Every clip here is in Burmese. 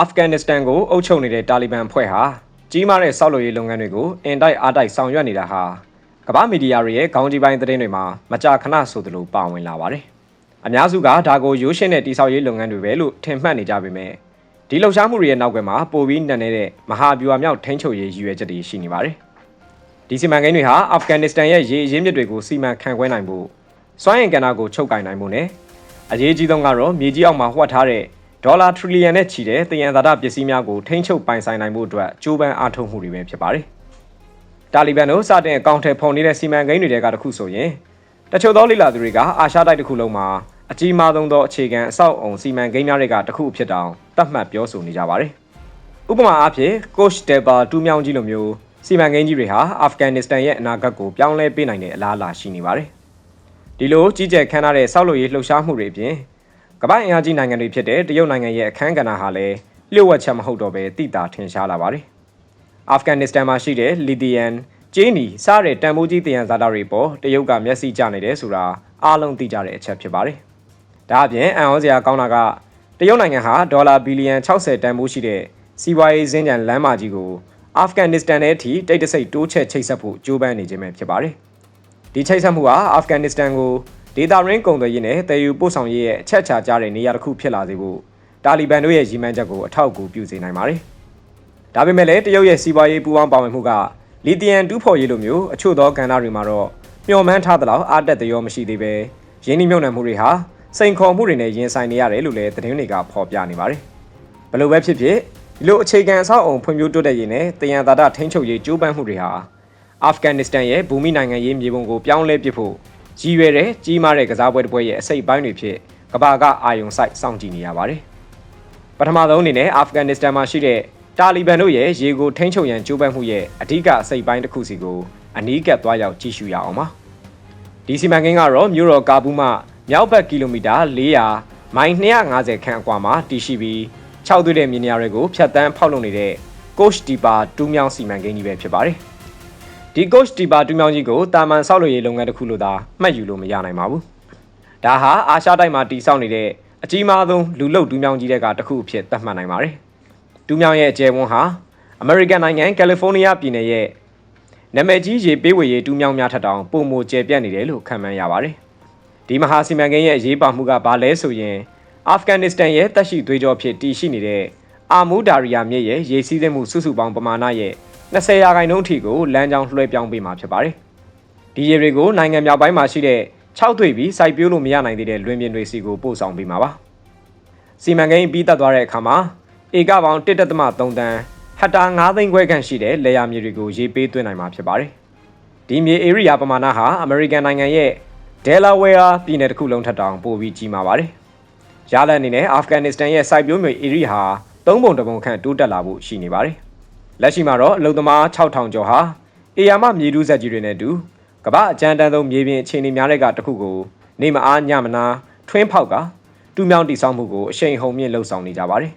အာဖဂန်နစ္စတန်ကိုအုပ်ချုပ်နေတဲ့တာလီဘန်အဖွဲ့ဟာကြီးမားတဲ့ဆောက်လုပ်ရေးလုပ်ငန်းတွေကိုအင်တိုက်အားတိုက်ဆောင်ရွက်နေတာဟာကမ္ဘာမီဒီယာတွေရဲ့ခေါင်းကြီးပိုင်းသတင်းတွေမှာမကြာခဏဆိုသလိုပါဝင်လာပါတယ်။အများစုကဒါကိုရိုးရှင်းတဲ့တိဆောက်ရေးလုပ်ငန်းတွေပဲလို့ထင်မှတ်နေကြပေမဲ့ဒီလှုပ်ရှားမှုတွေရဲ့နောက်ကွယ်မှာပိုပြီးနက်နေတဲ့မဟာဗျူဟာမြောက်ထိန်းချုပ်ရေးရည်ရွယ်ချက်တွေရှိနေပါတယ်။ဒီစီမံကိန်းတွေဟာအာဖဂန်နစ္စတန်ရဲ့ရေအရင်းမြစ်တွေကိုစီမံခန့်ခွဲနိုင်ဖို့စွမ်းအင်ကဏ္ဍကိုချုပ်ကင်နိုင်ဖို့နဲ့အရေးကြီးဆုံးကတော့မြေကြီးအောက်မှာဝှက်ထားတဲ့ ဒေါ်လာထရီလီယံနဲ့ချီတဲ့တယံဇာတပစ္စည်းများကိုထိန်းချုပ်ပိုင်ဆိုင်နိုင်မှုအတွက်ကြိုးပမ်းအားထုတ်မှုတွေပဲဖြစ်ပါတယ်။တာလီဘန်တို့စတင်အကောင့်ထဲဖော်နေတဲ့စီမံကိန်းတွေကတခုဆိုရင်တချို့သောလိလာသူတွေကအာရှတိုက်တစ်ခုလုံးမှာအကြီးမားဆုံးသောအခြေခံအဆောက်အုံစီမံကိန်းများတွေကတခုဖြစ်တောင်သတ်မှတ်ပြောဆိုနေကြပါတယ်။ဥပမာအားဖြင့် Coach Deba တူးမြောင်းကြီးလိုမျိုးစီမံကိန်းကြီးတွေဟာအာဖဂန်နစ္စတန်ရဲ့အနာဂတ်ကိုပြောင်းလဲပေးနိုင်တဲ့အလားအလာရှိနေပါတယ်။ဒီလိုကြီးကျယ်ခမ်းနားတဲ့ဆောက်လုပ်ရေးလှုပ်ရှားမှုတွေအပြင် ကမ္ဘာ့အင်အားကြီးနိုင်ငံတွေဖြစ်တဲ့တရုတ်နိုင်ငံရဲ့အခမ်းကဏ္ဍဟာလည်းလျှို့ဝှက်ချက်မဟုတ်တော့ဘဲတိတာထင်ရှားလာပါတယ်။အာဖဂန်နစ္စတန်မှာရှိတဲ့လီသီယမ်ကျင်းနီစတဲ့တန်ဖိုးကြီးတယံဇာတာတွေပေါ်တရုတ်ကမျက်စိကျနေတယ်ဆိုတာအားလုံးသိကြတဲ့အချက်ဖြစ်ပါတယ်။ဒါအပြင်အံ့ဩစရာကောင်းတာကတရုတ်နိုင်ငံဟာဒေါ်လာဘီလီယံ60တန်ဖိုးရှိတဲ့စီးပွားရေးစင်ကြံလမ်းမကြီးကိုအာဖဂန်နစ္စတန်ရဲ့အထိတိတ်တဆိတ်တိုးချက်ချိတ်ဆက်ဖို့ကြိုးပမ်းနေခြင်းပဲဖြစ်ပါတယ်။ဒီချိတ်ဆက်မှုဟာအာဖဂန်နစ္စတန်ကို ဒေတာရင်းကုန်သွယ်ရေးနဲ့တည်ယူပို့ဆောင်ရေးရဲ့အချက်ချာကြတဲ့နေရာတစ်ခုဖြစ်လာစေဖို့တာလီဘန်တို့ရဲ့ရည်မှန်းချက်ကိုအထောက်အကူပြုစေနိုင်ပါတယ်။ဒါပေမဲ့လည်းတရုတ်ရဲ့စီးပွားရေးပူးပေါင်းပါဝင်မှုကလီသီယမ်တူးဖော်ရေးလိုမျိုးအချို့သောကဏ္ဍတွေမှာတော့မျှော်မှန်းထားသလောက်အားတက်သရောမရှိသေးပဲရင်းနှီးမြှုပ်နှံမှုတွေဟာစိန်ခေါ်မှုတွေနဲ့ရင်ဆိုင်နေရတယ်လို့လည်းသတင်းတွေကဖော်ပြနေပါတယ်။ဘလို့ပဲဖြစ်ဖြစ်ဒီလိုအခြေခံအဆောက်အုံဖွံ့ဖြိုးတိုးတက်ရေးနဲ့တယံသာဒထိန်းချုပ်ရေးကြိုးပမ်းမှုတွေဟာအာဖဂန်နစ္စတန်ရဲ့ဘူမိနိုင်ငံရေးမြေပုံကိုပြောင်းလဲပစ်ဖို့ ရည်ရွယ်တဲ့ကြီးမားတဲ့ကစားပွဲတစ်ပွဲရဲ့အစိတ်ပိုင်းတွေဖြစ်ကမ္ဘာကအာယုံဆိုင်စောင့်ကြည့်နေရပါတယ်။ပထမဆုံးအနေနဲ့အာဖဂန်နစ္စတန်မှာရှိတဲ့တာလီဘန်တို့ရဲ့ရေကိုထိန်းချုပ်ရန်ကြိုးပမ်းမှုရဲ့အဓိကအစိတ်ပိုင်းတစ်ခုစီကိုအနီးကပ်သွားရောက်ကြည့်ရှုရအောင်ပါ။ဒီစီမံကိန်းကတော့မြို့တော်ကာဘူးမှမြောက်ဘက်ကီလိုမီတာ400မိုင်250ခန့်အကွာမှာတည်ရှိပြီး6သွေးတဲ့မြေနေရာတွေကိုဖြတ်တန်းဖောက်လုပ်နေတဲ့ Coach Deepa တူးမြောင်းစီမံကိန်းကြီးပဲဖြစ်ပါတယ်။ ဒီ Coach Deepa တူးမြောင်းကြီးကိုတာမန်ဆောက်လုပ်ရေးလုပ်ငန်းတစ်ခုလို့သာမှတ်ယူလို့မရနိုင်ပါဘူး။ဒါဟာအာရှတိုက်မှာတည်ဆောက်နေတဲ့အကြီးမားဆုံးလူလုတူးမြောင်းကြီးတွေကတစ်ခုအဖြစ်သတ်မှတ်နိုင်ပါတယ်။တူးမြောင်းရဲ့အကျယ်ဝန်းဟာအမေရိကန်နိုင်ငံကယ်လီဖိုးနီးယားပြည်နယ်ရဲ့နာမည်ကြီးရေပေးဝေရေးတူးမြောင်းများထက်တောင်ပုံမကျယ်ပြန့်နေတယ်လို့ခန့်မှန်းရပါတယ်။ဒီမဟာစီမံကိန်းရဲ့အရေးပါမှုကဘာလဲဆိုရင်အာဖဂန်နစ္စတန်ရဲ့တက်ရှိသွေးကြောဖြစ်တည်ရှိနေတဲ့အာမူဒါရီယာမြစ်ရဲ့ရေစီးဆင်းမှုစုစုပေါင်းပမာဏရဲ့ 20ရာခိုင်နှုန်းအထိကိုလမ်းကြောင်းလွှဲပြောင်းပေးမှာဖြစ်ပါတယ်။ဒီရေတွေကိုနိုင်ငံမြောက်ပိုင်းမှာရှိတဲ့6သွေးပြီးစိုက်ပျိုးလို့မရနိုင်သေးတဲ့လွင်ပြင်တွေစီကိုပို့ဆောင်ပေးမှာပါ။စီမံကိန်းပြီးတက်သွားတဲ့အခါမှာဧကပေါင်း1.3တန်ဟက်တာ9သိန်းခွဲခန့်ရှိတဲ့လေယာမြေတွေကိုရေပေးသွင်းနိုင်မှာဖြစ်ပါတယ်။ဒီမြေဧရိယာပမာဏဟာအမေရိကန်နိုင်ငံရဲ့ Delaware ပြည်နယ်တစ်ခုလုံးထက်တောင်ပိုပြီးကြီးမားပါတယ်။ရလဒ်အနေနဲ့အာဖဂန်နစ္စတန်ရဲ့စိုက်ပျိုးမြေဧရိယာဟာသုံးပုံတစ်ပုံခန့်တိုးတက်လာဖို့ရှိနေပါတယ်။ လက်ရှိမှာတော့အလုံသမား6000ကျော်ဟာအေယာမမြေတူးဆက်ကြီးတွေနဲ့အတူကမ္ဘာအကြမ်းတမ်းဆုံးမြေပြင်အခြေအနေများတဲ့ကတစ်ခုကိုနေမအားညမနာထွင်းဖောက်ကတူးမြောင်းတိစောက်မှုကိုအရှိန်ဟုန်မြင့်လှုပ်ဆောင်နေကြပါတယ်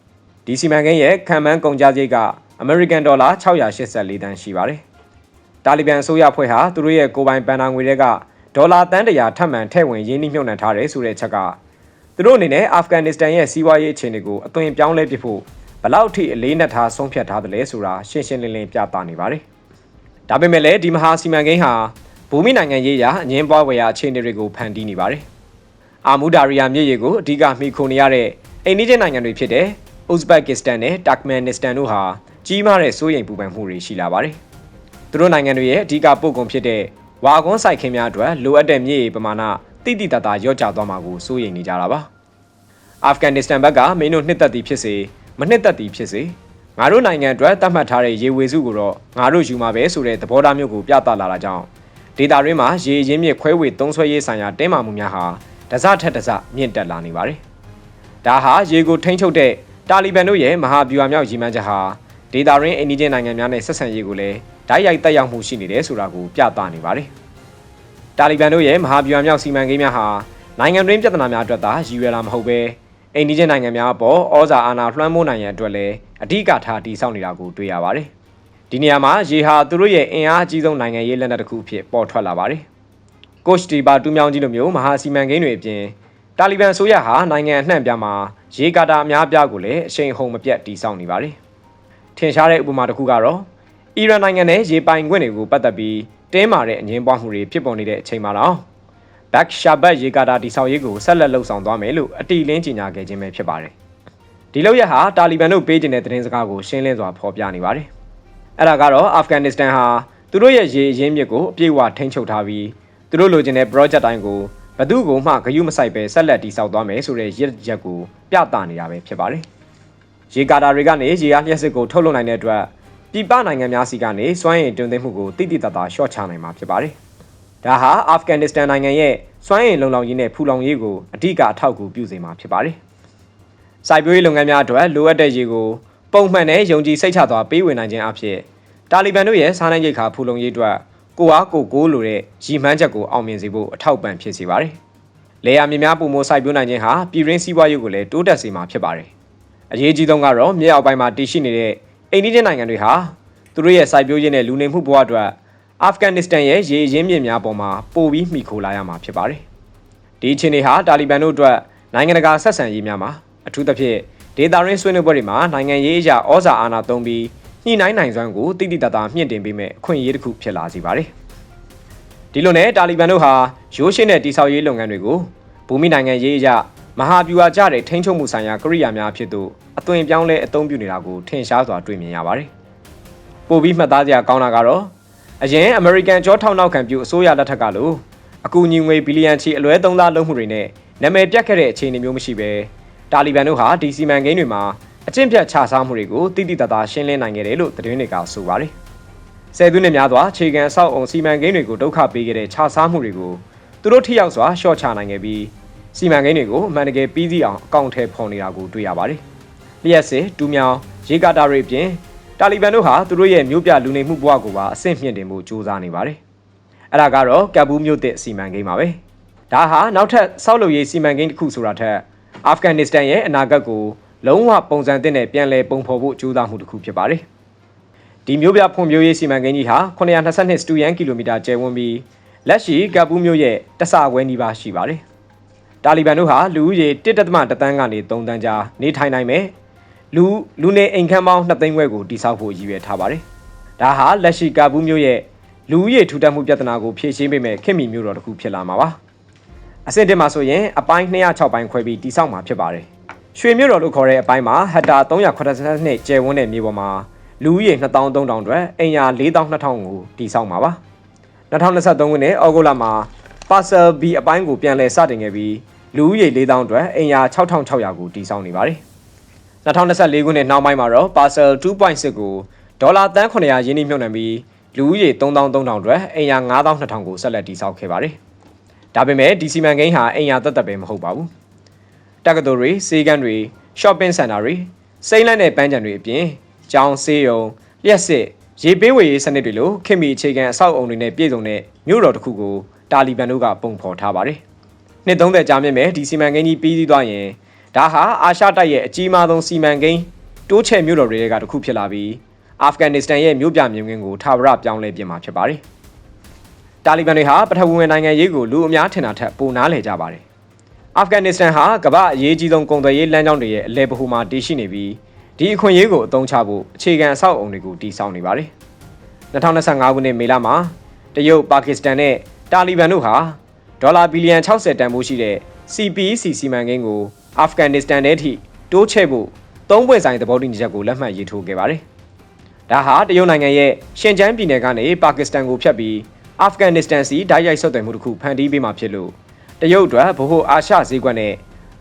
။ဒီစီမံကိန်းရဲ့ခံမှန်းကုန်ကျစရိတ်ကအမေရိကန်ဒေါ်လာ684တန်းရှိပါတယ်။တာလီဘန်အစိုးရဖွဲ့ဟာသူတို့ရဲ့ကိုယ်ပိုင်ပန်နာငွေတွေကဒေါ်လာတန်းတရာထပ်မံထည့်ဝင်ရင်းနှီးမြှုပ်နှံထားတယ်ဆိုတဲ့ချက်ကသူတို့အနေနဲ့အာဖဂန်နစ္စတန်ရဲ့စီးပွားရေးအခြေအနေကိုအသွင်ပြောင်းလဲပစ်ဖို့ ဘလောက်ထိအလေးနက်ထားဆုံးဖြတ်ထားသလဲဆိုတာရှင်းရှင်းလင်းလင်းပြသနေပါတယ်။ဒါပေမဲ့လည်းဒီမဟာစီမံကိန်းဟာဘူမိနိုင်ငံရေးရာအငင်းပွားဝယ်ရာအခြေအနေတွေကိုဖန်တီးနေပါတယ်။အာမူဒါရီယာမြစ်ရေကိုအဓိကမှီခိုနေရတဲ့အိန္ဒိယနိုင်ငံတွေဖြစ်တဲ့ဥဇဘက်ကစ္စတန်နဲ့တာကမန်နစ္စတန်တို့ဟာကြီးမားတဲ့စိုးရိမ်ပူပန်မှုတွေရှိလာပါတယ်။သူတို့နိုင်ငံတွေရဲ့အဓိကပို့ကုန်ဖြစ်တဲ့ဝါကွန်းစိုက်ခင်းများအတွက်လိုအပ်တဲ့မြေပမာဏတိတိတတ်တာရော့ကျသွားမှာကိုစိုးရိမ်နေကြတာပါအာဖဂန်နစ္စတန်ဘက်ကမင်းတို့နှစ်သက်သည်ဖြစ်စေ မနှစ်သက်သည်ဖြစ်စေငါတို့နိုင်ငံအတွက်သတ်မှတ်ထားတဲ့ရေဝေစုကိုတော့ငါတို့ယူမှာပဲဆိုတဲ့သဘောထားမျိုးကိုပြသလာတာကြောင့်ဒေတာရင်းမှာရေရင်းမြစ်ခွဲဝေသုံးဆွဲရေးဆိုင်ရာတင်းမာမှုများဟာတစထက်တစမြင့်တက်လာနေပါတယ်ဒါဟာရေကိုထိန်းချုပ်တဲ့တာလီဘန်တို့ရဲ့မဟာဗျူဟာမြောက်ရည်မှန်းချက်ဟာဒေတာရင်းအိန္ဒိယနိုင်ငံများနဲ့ဆက်ဆံရေးကိုလည်းဓာတ်ရိုက်တက်ရောက်မှုရှိနေတယ်ဆိုတာကိုပြသနေပါတယ်။တာလီဘန်တို့ရဲ့မဟာဗျူဟာမြောက်စီမံကိန်းများဟာနိုင်ငံတွင်းပြဿနာများအတွက်သာရည်ရွယ်လာမဟုတ်ဘဲ အိန္ဒိယနိုင်ငံများအပေါ်ဩဇာအာဏာလွှမ်းမိုးနိုင်ရန်အတွက်လည်းအဓိကထားတည်ဆောက်နေတာကိုတွေ့ရပါတယ်။ဒီနေရာမှာရေဟာသူတို့ရဲ့အင်အားအကြီးဆုံးနိုင်ငံရေးလက်နက်တစ်ခုဖြစ်ပေါ်ထွက်လာပါတယ်။ကို့ချ်တီဘာတူးမြောင်းကြီးလိုမျိုးမဟာစီမံကိန်းတွေအပြင်တာလီဘန်ဆိုရဟာနိုင်ငံအနှံ့ပြားမှာရေကာတာအများအပြားကိုလည်းအရှိန်အဟုန်မပြတ်တည်ဆောက်နေပါတယ်။ထင်ရှားတဲ့ဥပမာတစ်ခုကတော့အီရန်နိုင်ငံနဲ့ရေပိုင်ခွင့်တွေကိုပတ်သက်ပြီးတင်းမာတဲ့အငင်းပွားမှုတွေဖြစ်ပေါ်နေတဲ့အချိန်မှာတော့ ဘက်ရှာဘတ်ရေကာတာတည်ဆောက်ရေးကိုဆက်လက်လှုပ်ဆောင်သွားမယ်လို့အတီလင်းကြေညာခဲ့ခြင်းပဲဖြစ်ပါတယ်။ဒီလောက်ရဟာတာလီဘန်တို့ပေးကျင်တဲ့သတင်းစကားကိုရှင်းလင်းစွာဖော်ပြနေပါတယ်။အဲ့ဒါကတော့အာဖဂန်နစ္စတန်ဟာသူတို့ရဲ့ရေအရင်းမြစ်ကိုအပြည့်အဝထိန်းချုပ်ထားပြီးသူတို့လိုချင်တဲ့ project တိုင်းကိုဘသူကိုမှဂရုမစိုက်ပဲဆက်လက်တည်ဆောက်သွားမယ်ဆိုတဲ့ရည်ရက်ကိုပြသနေတာပဲဖြစ်ပါတယ်။ရေကာတာတွေကနေရေအားလျှက်စစ်ကိုထုတ်လုပ်နိုင်တဲ့အတွက်ပြည်ပနိုင်ငံများစီကနေစွမ်းရည်တွင်သွင်းမှုကိုတိတိတတ်တာရှော့ချနိုင်မှာဖြစ်ပါတယ်။ ဒါဟာအာဖဂန်နစ္စတန်နိုင်ငံရဲ့စွမ်းရည်လုံလောက်ရေးနဲ့ဖူလောင်ရေးကိုအဓိကအထောက်အကူပြုစေမှာဖြစ်ပါတယ်။စိုက်ပျိုးရေးလုပ်ငန်းများအတွက်လိုအပ်တဲ့ရေကိုပုံမှန်နဲ့ယုံကြည်စိတ်ချစွာပေးဝေနိုင်ခြင်းအဖြစ်တာလီဘန်တို့ရဲ့စားနှိုင်းရိတ်ခါဖူလုံရေးအတွက်ကိုအားကိုကိုလိုတဲ့ရည်မှန်းချက်ကိုအောင်မြင်စေဖို့အထောက်ပံ့ဖြစ်စေပါတယ်။လေယာမြေများပုံမိုးစိုက်ပျိုးနိုင်ခြင်းဟာပြည်ရင်းစီးပွားရေးကိုလည်းတိုးတက်စေမှာဖြစ်ပါတယ်။အရေးကြီးဆုံးကတော့မြေအောက်ပိုင်းမှာတည်ရှိနေတဲ့အိန္ဒိယနိုင်ငံတွေဟာသူတို့ရဲ့စိုက်ပျိုးရေးနဲ့လူနေမှုဘဝအတွက် အာဖဂန်နစ္စတန်ရဲ့ရေရင်းမြစ်များပေါ်မှာပိုပြီးမှီခိုလာရမှာဖြစ်ပါတယ်။ဒီအခြေအနေဟာတာလီဘန်တို့အတွက်နိုင်ငံတကာဆက်ဆံရေးများမှာအထူးသဖြင့်ဒေတာရင်းဆွေးနွေးပွဲတွေမှာနိုင်ငံရေးအရာဩဇာအာဏာသုံးပြီးညှိနှိုင်းနိုင်စွမ်းကိုတိတိတတ်တာမြင့်တင်ပေးမဲ့အခွင့်အရေးတစ်ခုဖြစ်လာစေပါတယ်။ဒီလိုနဲ့တာလီဘန်တို့ဟာရိုးရှင်းတဲ့တိဆောက်ရေးလုပ်ငန်းတွေကိုဘူမိနိုင်ငံရေးအရမဟာဗျူဟာကြတဲ့ထိန်းချုပ်မှုဆိုင်ရာကိရိယာများဖြစ်သူအသွင်ပြောင်းလဲအသုံးပြုနေတာကိုထင်ရှားစွာတွေ့မြင်ရပါတယ်။ပိုပြီးမှတ်သားစရာကောင်းတာကတော့ အရင်အမေရိကန်ကြောထောက်နောက်ခံပြုအစိုးရလက်ထက်ကလို့အကူအညီငွေဘီလီယံချီအလွဲသုံးစားလုပ်မှုတွေနဲ့နာမည်ပြတ်ခဲ့တဲ့အခြေအနေမျိုးမရှိဘဲတာလီဘန်တို့ဟာဒီစီမံကိန်းတွေမှာအကျင့်ပြတ်ခြစားမှုတွေကိုတိတိတတ်တာရှင်းလင်းနိုင်ခဲ့တယ်လို့သတင်းတွေကဆိုပါတယ်။ဆယ်စုနှစ်များစွာခြေခံအဆောက်အုံစီမံကိန်းတွေကိုဒုက္ခပေးခဲ့တဲ့ခြစားမှုတွေကိုသူတို့ထိရောက်စွာရှော့ချနိုင်ခဲ့ပြီးစီမံကိန်းတွေကိုအမှန်တကယ်ပြီးစီးအောင်အကောင့်ထဲဖော်နေတာကိုတွေ့ရပါတယ်။လျှက်စစ်တူးမြောင်ရေကာတာတွေအပြင် တာလီဘန်တို့ဟာသူတို့ရဲ့မြို့ပြလူနေမှုဘဝကိုပါအဆင့်မြင့်တင်မှုစ조사နေပါတယ်။အဲ့ဒါကတော့ကပ်ဘူးမြို့သစ်စီမံကိန်းပါပဲ။ဒါဟာနောက်ထပ်ဆောက်လုပ်ရေးစီမံကိန်းတစ်ခုဆိုတာထက်အာဖဂန်နစ္စတန်ရဲ့အနာဂတ်ကိုလုံးဝပုံစံသစ်နဲ့ပြန်လည်ပုံဖော်ဖို့ကြိုးစားမှုတစ်ခုဖြစ်ပါတယ်။ဒီမျိုးပြဖွံ့ဖြိုးရေးစီမံကိန်းကြီးဟာ922စတူယန်ကီလိုမီတာကျယ်ဝန်းပြီးလက်ရှိကပ်ဘူးမြို့ရဲ့တဆခွဲနီးပါးရှိပါတယ်။တာလီဘန်တို့ဟာလူဦးရေ1.3တန်းကနေ3တန်းကြားနေထိုင်နိုင်မယ်။ လူလူနေအိမ်ခန်းပေါင်း2သိန်းခွဲကိုတိစောက်ဖို့ရည်ရွယ်ထားပါတယ်။ဒါဟာလက်ရှိကပ်ဘူးမြို့ရဲ့လူဦးရေထူထပ်မှုပြဿနာကိုဖြေရှင်းပေးမဲ့ခင်မီမြို့တော်တစ်ခုဖြစ်လာမှာပါ။အဆင့်တင်မှာဆိုရင်အပိုင်း206ပိုင်းခွဲပြီးတိစောက်မှာဖြစ်ပါတယ်။ရွှေမြို့တော်လို့ခေါ်တဲ့အပိုင်းမှာဟက်တာ382ကျယ်ဝန်းတဲ့မြေပေါ်မှာလူဦးရေ2300အတွက်အိမ်ယာ4200ကိုတိစောက်မှာပါ။2023ခုနှစ်ဩဂုတ်လမှာ Parcel B အပိုင်းကိုပြန်လည်စတင်ခဲ့ပြီးလူဦးရေ4000အတွက်အိမ်ယာ6600ကိုတိစောက်နေပါတယ်။ 2024ခုနှစ်နောက်ပိုင်းမှာတော့ Parcel 2.6ကိုဒေါ်လာတန်း900ရင်းနှီးမြှုပ်နှံပြီးလူဦးရေ3300အတွက်အိမ်ယာ9200ကိုဆက်လက်တိစောက်ခဲ့ပါတယ်။ဒါပေမဲ့ဒီစီမံကိန်းဟာအိမ်ယာတက်တက်ပဲမဟုတ်ပါဘူး။တက္ကသိုလ်တွေ၊စေကန်းတွေ၊ shopping center တွေ၊စိမ့်လန့်တဲ့ပန်းခြံတွေအပြင်ကျောင်းဆေးရုံလျှက်စစ်ရေပေးဝေရေးစနစ်တွေလိုခင်မီအခြေခံအဆောက်အုံတွေနဲ့ပြည့်စုံတဲ့မြို့တော်တစ်ခုကိုတာလီဘန်တို့ကပုံဖော်ထားပါတယ်။နှစ်30ကြာမြင့်မဲ့ဒီစီမံကိန်းကြီးပြီးစီးသွားရင် ဒါဟာအာရှတိုက်ရဲ့အကြီးမားဆုံးစီမံကိန်းတိုးချဲ့မြို့တော်တွေကတစ်ခုဖြစ်လာပြီးအာဖဂန်နစ္စတန်ရဲ့မြို့ပြမြင်ကွင်းကိုထာဝရပြောင်းလဲပြင်မှာဖြစ်ပါတယ်။တာလီဘန်တွေဟာပထဝီဝင်နိုင်ငံရေးကိုလူအများထင်တာထက်ပိုနားလည်ကြပါတယ်။အာဖဂန်နစ္စတန်ဟာကမ္ဘာအရေးကြီးဆုံးကုန်သွယ်ရေးလမ်းကြောင်းတွေရဲ့အလဲပဟူမှာတည်ရှိနေပြီးဒီအခွင့်အရေးကိုအသုံးချဖို့အခြေခံအဆောက်အုံတွေကိုတည်ဆောက်နေပါတယ်။2025ခုနှစ်မေလမှာတရုတ်ပါကစ္စတန်နဲ့တာလီဘန်တို့ဟာဒေါ်လာဘီလီယံ60တန်ဖိုးရှိတဲ့ CPEC စီမံကိန်းကို အာဖဂန်နစ္စတန်ထဲထိတိုးချဲ့ဖို့သုံးပွင့်ဆိုင်သဘောတူညီချက်ကိုလက်မှတ်ရေးထိုးခဲ့ပါတယ်။ဒါဟာတရုတ်နိုင်ငံရဲ့ရှင်ကျန်းပြည်နယ်ကနေပါကစ္စတန်ကိုဖြတ်ပြီးအာဖဂန်နစ္စတန်စီဓာတ်ရိုက်ဆက်သွယ်မှုတစ်ခုဖန်တီးပေးမှာဖြစ်လို့တရုတ်အတွက်ဗဟိုအာရှဈေးကွက်နဲ့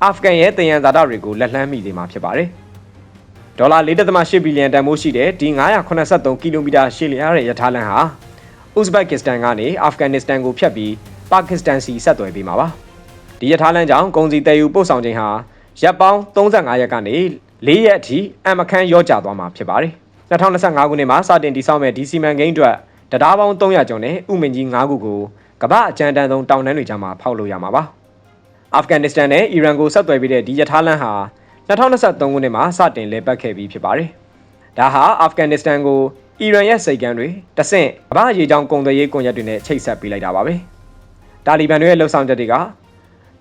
အာဖဂန်ရဲ့တယံဇာတတွေကိုလက်လှမ်းမိစေမှာဖြစ်ပါတယ်။ဒေါ်လာ4.8ဘီလီယံတန်ဖိုးရှိတဲ့ဒီ983ကီလိုမီတာရှည်လျားတဲ့ရထားလမ်းဟာဥဇဘက်ကစ္စတန်ကနေအာဖဂန်နစ္စတန်ကိုဖြတ်ပြီးပါကစ္စတန်စီဆက်သွယ်ပေးမှာပါ။ ဒီရထားလမ်းကြောင့်ကုန်စည်တည်ယူပို့ဆောင်ခြင်းဟာရပ်ပေါင်း35ရက်ကနေ4ရက်အထိအမခန်းရော့ကျသွားမှာဖြစ်ပါတယ်။2025ခုနှစ်မှာစတင်တည်ဆောက်မဲ့ဒီစီမံကိန်းအတွက်တရားပေါင်း300ကျော်နဲ့ဥမင်ကြီး9ခုကိုကမ္ဘာအကြမ်းတမ်းဆုံးတောင်တန်းတွေကြားမှာဖောက်လို့ရမှာပါ။အာဖဂန်နစ္စတန်နဲ့အီရန်ကိုဆက်သွယ်ပေးတဲ့ဒီရထားလမ်းဟာ2023ခုနှစ်မှာစတင်လည်ပတ်ခဲ့ပြီးဖြစ်ပါတယ်။ဒါဟာအာဖဂန်နစ္စတန်ကိုအီရန်ရဲ့စိတ်ကမ်းတွေတဆင့်အဘရေချောင်းကုန်သွယ်ရေးကွန်ရက်တွေနဲ့ချိတ်ဆက်ပေးလိုက်တာပါပဲ။တာလီဘန်တွေရဲ့လှုပ်ဆောင်ချက်တွေက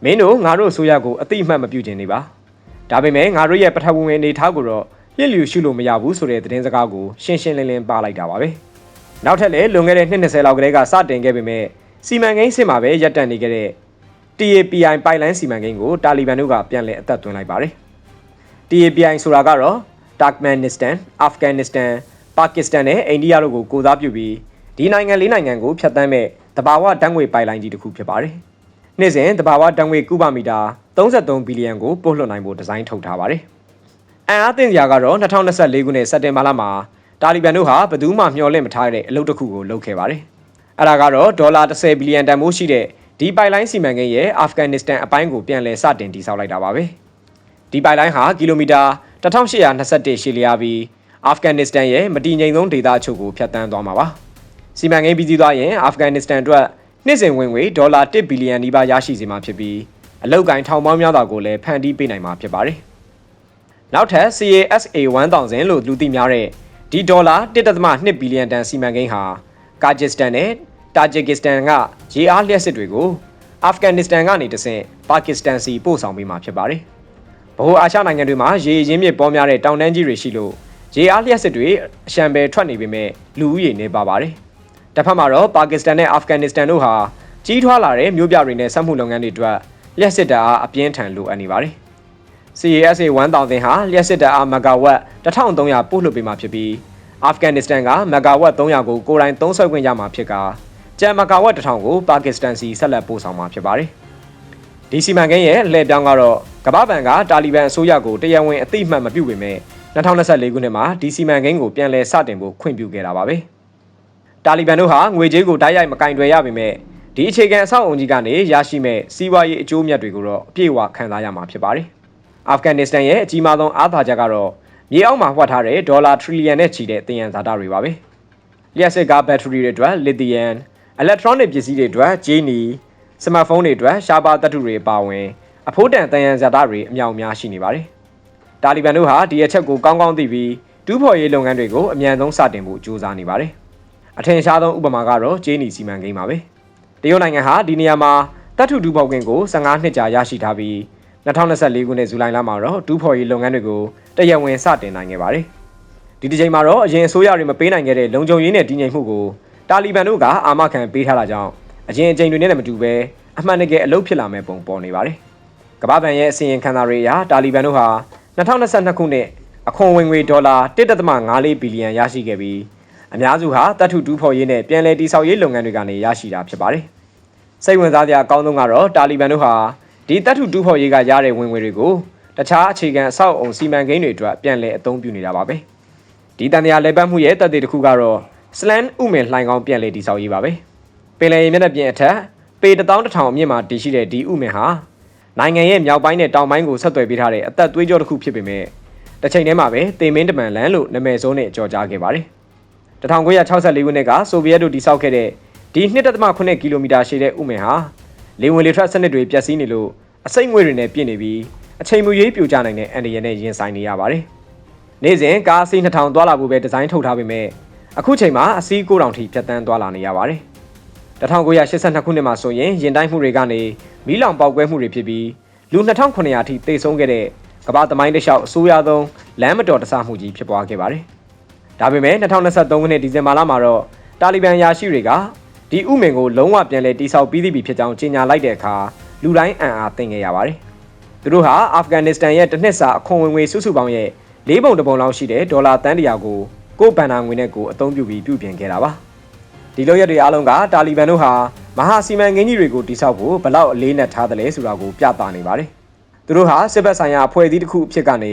မင်းတို့ငါတို့ဆိုရကိုအတိအမှတ်မပြုချင်နေပါ။ဒဒါပေမဲ့ငါတို့ရဲ့ပထဝီဝင်အနေထားကိုတော့လျစ်လျူရှုလို့မရဘူးဆိုတဲ့သတင်းစကားကိုရှင်းရှင်းလင်းလင်းပါလိုက်တာပါပဲနောက်ထပ်လည်းလွန်ခဲ့တဲ့နှစ်20လောက်ကလေးကစတင်ခဲ့ပေမဲ့စီမံကိန်းစစ်မှာပဲရပ်တန့်နေခဲ့တဲ့ TAPI ပိုင်လိုင်းစီမံကိန်းကိုတာလီဘန်တို့ကပြန်လည်အသက်သွင်းလိုက်ပါတယ် TAPI ဆိုတာကတော့ Turkmenistan, Afghanistan, Pakistan နဲ့အိန္ဒိယတို့ကိုကိုစားပြုပြီးဒီနိုင်ငံလေးနိုင်ငံကိုဖြတ်သန်းမဲ့တဘာဝဓာတ်ငွေပိုင်လိုင်းကြီးတစ်ခုဖြစ်ပါတယ်။ နေ့စဉ်တဘာဝဓာတ်ငွေကုဗမီတာ33ဘီလီယံကိုပို့လွှတ်နိုင်ဖို့ဒီဇိုင်းထုတ်ထားပါတယ်။အန်အားသင့်စရာကတော့2024ခုနှစ်စက်တင်ဘာလမှာတာလီဘန်တို့ဟာဘယ်သူမှမျှော်လင့်မထားတဲ့အလုပ်တစ်ခုကိုလုပ်ခဲ့ပါတယ်။အဲ့ဒါကတော့ဒေါ်လာ10ဘီလီယံတန်ဖိုးရှိတဲ့ဒီပိုင်လိုင်းစီမံကိန်းရဲ့အာဖဂန်နစ္စတန်အပိုင်းကိုပြန်လည်စတင်တည်ဆောက်လိုက်တာပါပဲ။ဒီပိုင်လိုင်းဟာကီလိုမီတာ1821ရှည်လျားပြီးအာဖဂန်နစ္စတန်ရဲ့မတည်ငြိမ်ဆုံးဒေသအချို့ကိုဖျက်ဆီးသွားမှာပါ။စီမံကိန်းပြီးစီးသွားရင်အာဖဂန်နစ္စတန်အတွက် နှစ်စဉ်ဝင်ငွေဒေါ်လာ1ဘီလီယံနီးပါးရရှိစေမှာဖြစ်ပြီးအလောက်ကိုင်းထောင်ပေါင်းများစွာကိုလည်းဖန်တီးပေးနိုင်မှာဖြစ်ပါတယ်။နောက်ထပ် CASA 1000လို့လူသိများတဲ့ဒီဒေါ်လာ1.2ဘီလီယံတန်စီမံကိန်းဟာကာဂျစ်တန်နဲ့တာဂျစ်ကစ္စတန်ကရေအားလျှက်စစ်တွေကိုအာဖဂန်နစ္စတန်ကနေတဆင့်ပါကစ္စတန်စီပို့ဆောင်ပေးမှာဖြစ်ပါတယ်။ဗဟိုအာရှနိုင်ငံတွေမှာရေရင်းမြစ်ပေါများတဲ့တောင်တန်းကြီးတွေရှိလို့ရေအားလျှက်စစ်တွေအရှံပဲထွက်နေပေမဲ့လူဦးရေနေပါပါတယ်။ တစ်ဖက်မှာတော့ပါကစ္စတန်နဲ့အာဖဂန်နစ္စတန်တို့ဟာကြီးထွားလာတဲ့မြို့ပြတွေနဲ့စက်မှုလုပ်ငန်းတွေအတွက်လျှက်စစ်ဓာတ်အားအပြင်းထန်လိုအပ်နေပါတယ်။ CASA 1000ဟာလျှက်စစ်ဓာတ်အားမဂါဝတ်1300ပို့လွှတ်ပေးမှာဖြစ်ပြီးအာဖဂန်နစ္စတန်ကမဂါဝတ်300ကိုကိုယ်တိုင်သုံးစွဲခွင့်ရမှာဖြစ်ကကျန်မဂါဝတ်1000ကိုပါကစ္စတန်စီဆက်လက်ပို့ဆောင်မှာဖြစ်ပါတယ်။ဒီစီမံကိန်းရဲ့လှည့်ပြောင်းကတော့ကမ္ဘာ့ဘဏ်ကတာလီဘန်အစိုးရကိုတရားဝင်အသိအမှတ်မပြုပေမဲ့2024ခုနှစ်မှာဒီစီမံကိန်းကိုပြန်လည်စတင်ဖို့ခွင့်ပြုခဲ့တာပါပဲ။ တာလီဘန်တို့ဟာငွေကြေးကိုတိုက်ရိုက်မကင်တွယ်ရပေမဲ့ဒီအခြေခံအဆောက်အုံကြီးကနေရရှိမဲ့စီးပွားရေးအကျိုးမြတ်တွေကိုတော့အပြည့်အဝခံစားရမှာဖြစ်ပါတယ်။အာဖဂန်နစ္စတန်ရဲ့အကြီးမားဆုံးအားသာချက်ကတော့မြေအောက်မှာဖွက်ထားတဲ့ဒေါ်လာထရီလီယံနဲ့ချီတဲ့သင်္ယံဇာတတွေပါပဲ။လျှက်စစ်ကားဘက်ထရီတွေအတွက်လစ်သီယမ်၊အီလက်ထရောနစ်ပစ္စည်းတွေအတွက်ဂျီနီစမတ်ဖုန်းတွေအတွက်ရှားပါသတ္တုတွေပါဝင်အဖိုးတန်တန်ရန်ဇာတာတွေအမြောက်အများရှိနေပါတယ်။တာလီဘန်တို့ဟာဒီအချက်ကိုကောင်းကောင်းသိပြီးဒူးဖော်ရေးလုပ်ငန်းတွေကိုအမြန်ဆုံးစတင်ဖို့ကြိုးစားနေပါတယ်။ အထင်ရှားဆုံးဥပမာကတော့ဂျေးနီစီမံကိန်းပါပဲ။တရုတ်နိုင်ငံဟာဒီနေရာမှာတပ်ထုဒူးဖော်ကင်ကို15နှစ်ကြာရရှိထားပြီး2024ခုနှစ်ဇူလိုင်လမှာတော့ဒူးဖော်ရေးလုပ်ငန်းတွေကိုတရဝင်စတင်နိုင်ခဲ့ပါတယ်။ဒီတစ်ချိန်မှာတော့အရင်အစိုးရတွေမပေးနိုင်ခဲ့တဲ့လုံခြုံရေးနဲ့တည်ငြိမ်မှုကိုတာလီဘန်တို့ကအာမခံပေးထားတာကြောင့်အရင်အကြိမ်တွေနဲ့လည်းမတူဘဲအမှန်တကယ်အလုပ်ဖြစ်လာမဲ့ပုံပေါ်နေပါတယ်။ကမ္ဘာ့ဘဏ်ရဲ့အစီရင်ခံစာတွေအရတာလီဘန်တို့ဟာ2022ခုနှစ်အခွန်ဝင်ငွေဒေါ်လာ1.54ဘီလီယံရရှိခဲ့ပြီး အများစုဟာတပ်ထုတူးဖော်ရေးနဲ့ပြည်내တိဆောက်ရေးလုပ်ငန်းတွေကနေရရှိတာဖြစ်ပါတယ်။စိတ်ဝင်စားစရာအကောင်းဆုံးကတော့တာလီဘန်တို့ဟာဒီတပ်ထုတူးဖော်ရေးကရတဲ့ဝင်ငွေတွေကိုတခြားအခြေခံအဆောက်အုံစီမံကိန်းတွေအတွက်ပြန်လည်အသုံးပြုနေတာပါပဲ။ဒီတန်တရားလဲပတ်မှုရဲ့တပ်တွေတစ်ခုကတော့စလန်ဥမင်လှိုင်ကောင်းပြန်လည်တိဆောက်ရေးပါပဲ။ပင်လယ်ရေမျက်နှာပြင်အထက်ပေ1000အမြင့်မှာတည်ရှိတဲ့ဒီဥမင်ဟာနိုင်ငံရဲ့မြောက်ပိုင်းနဲ့တောင်ပိုင်းကိုဆက်သွယ်ပေးထားတဲ့အသက်သွေးကြောတစ်ခုဖြစ်ပေမဲ့တစ်ချိန်တည်းမှာပဲတေမင်းတမန်လန်လို့နာမည်ဆိုးနဲ့ကြော်ကြားခဲ့ပါတယ်။ 1964ခုနှစ်ကဆိုဗီယက်တို့တိစောက်ခဲ့တဲ့ဒီ2.8ကီလိုမီတာရှည်တဲ့ဥမင်ဟာလေဝင်လေထွက်စနစ်တွေပျက်စီးနေလို့အစိမ့်ငွေတွေနဲ့ပြည့်နေပြီးအချိန်မရွေးပြိုကျနိုင်တဲ့အန်ဒီယန်နဲ့ရင်ဆိုင်နေရပါတယ်။နေ့စဉ်ကားအစီး2000သွားလာဖို့ပဲဒီဇိုင်းထုတ်ထားပေမဲ့အခုချိန်မှာအစီး9000ထိဖြတ်တန်းသွားလာနေရပါတယ်။1982ခုနှစ်မှာဆိုရင်ရင်တိုင်းမှုတွေကနေမီးလောင်ပေါက်ကွဲမှုတွေဖြစ်ပြီးလူ2900အထိတိတ်ဆုံးခဲ့တဲ့ကမ္ဘာသမိုင်းတစ်လျှောက်အဆိုးရဆုံးလမ်းမတော်တဆမှုကြီးဖြစ်ပွားခဲ့ပါတယ်။ ဒါပေမဲ့2023ခုနှစ်ဒီဇင်ဘာလမှာတော့တာလီဘန်ယာရှိတွေကဒီဥမင်ကိုလုံးဝပြန်လည်တိစောက်ပြီးသည့်ဖြစ်ကြောင်းကြေညာလိုက်တဲ့အခါလူတိုင်းအံ့အားသင့်ခဲ့ရပါတယ်။သူတို့ဟာအာဖဂန်နစ္စတန်ရဲ့တစ်နှစ်စာအခွန်ဝင်ငွေစုစုပေါင်းရဲ့၄ပုံတပုံလောက်ရှိတဲ့ဒေါ်လာတန်းတရာကိုကိုဘန်နာငွေနဲ့ကိုအသုံးပြုပြီးပြုပြင်ခဲ့တာပါ။ဒီလိုရက်တွေအားလုံးကတာလီဘန်တို့ဟာမဟာစီမံကိန်းကြီးတွေကိုတိစောက်ဖို့ဘလောက်အလေးနက်ထားတယ်လဲဆိုတာကိုပြသနေပါတယ်။သူတို့ဟာစစ်ဘက်ဆိုင်ရာအဖွဲ့အစည်းတစ်ခုအဖြစ်ကနေ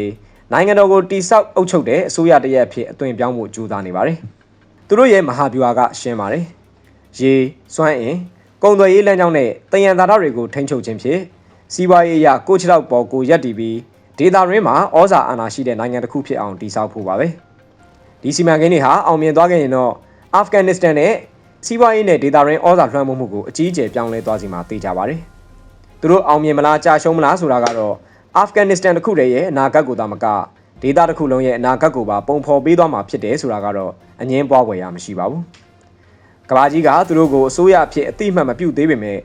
နိုင်ငံတော်ကိုတိစောက်အုပ်ချုပ်တဲ့အစိုးရတရက်အဖြစ်အသွင်ပြောင်းဖို့ကြိုးစားနေပါတယ်။သူတို့ရဲ့မဟာဗျူဟာကရှင်းပါတယ်။ရေစွမ်းအင်ကုန်သွယ်ရေးလမ်းကြောင်းနဲ့တယံသာဓတွေကိုထိန်းချုပ်ခြင်းဖြင့်စီးပွားရေးအရကိုချလောက်ပေါ်ကိုရက်တည်ပြီးဒေတာရင်းမှာဩဇာအာဏာရှိတဲ့နိုင်ငံတစ်ခုဖြစ်အောင်တည်ဆောက်ဖို့ပါပဲ။ဒီစီမံကိန်းတွေဟာအောင်မြင်သွားခဲ့ရင်တော့အာဖဂန်နစ္စတန်နဲ့စီးပွားရေးနဲ့ဒေတာရင်းဩဇာလွှမ်းမိုးမှုကိုအကြီးအကျယ်ပြောင်းလဲသွားစီမှာသိကြပါတယ်။သူတို့အောင်မြင်မလားကြာရှုံးမလားဆိုတာကတော့ အာဖဂန်နစ္စတန်တစ်ခုတည်းရဲ့အနာဂတ်ကိုသာမကဒေတာတစ်ခုလုံးရဲ့အနာဂတ်ကိုပါပုံဖော်ပေးသွားမှာဖြစ်တယ်ဆိုတာကတော့အငင်းပွားွယ်ရမရှိပါဘူး။ကဘာကြီးကသူတို့ကိုအစိုးရအဖြစ်အတိအမှတ်မပြုသေးပေမဲ့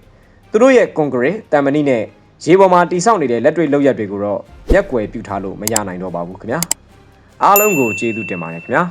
သူတို့ရဲ့ကွန်ဂရက်တမ်မနီနဲ့ရေပေါ်မှာတိဆောက်နေတဲ့လက်တွေ့လောက်ရက်တွေကိုတော့ရက်ွယ်ပြုထားလို့မရနိုင်တော့ပါဘူးခင်ဗျာအားလုံးကိုကျေးဇူးတင်ပါတယ်ခင်ဗျာ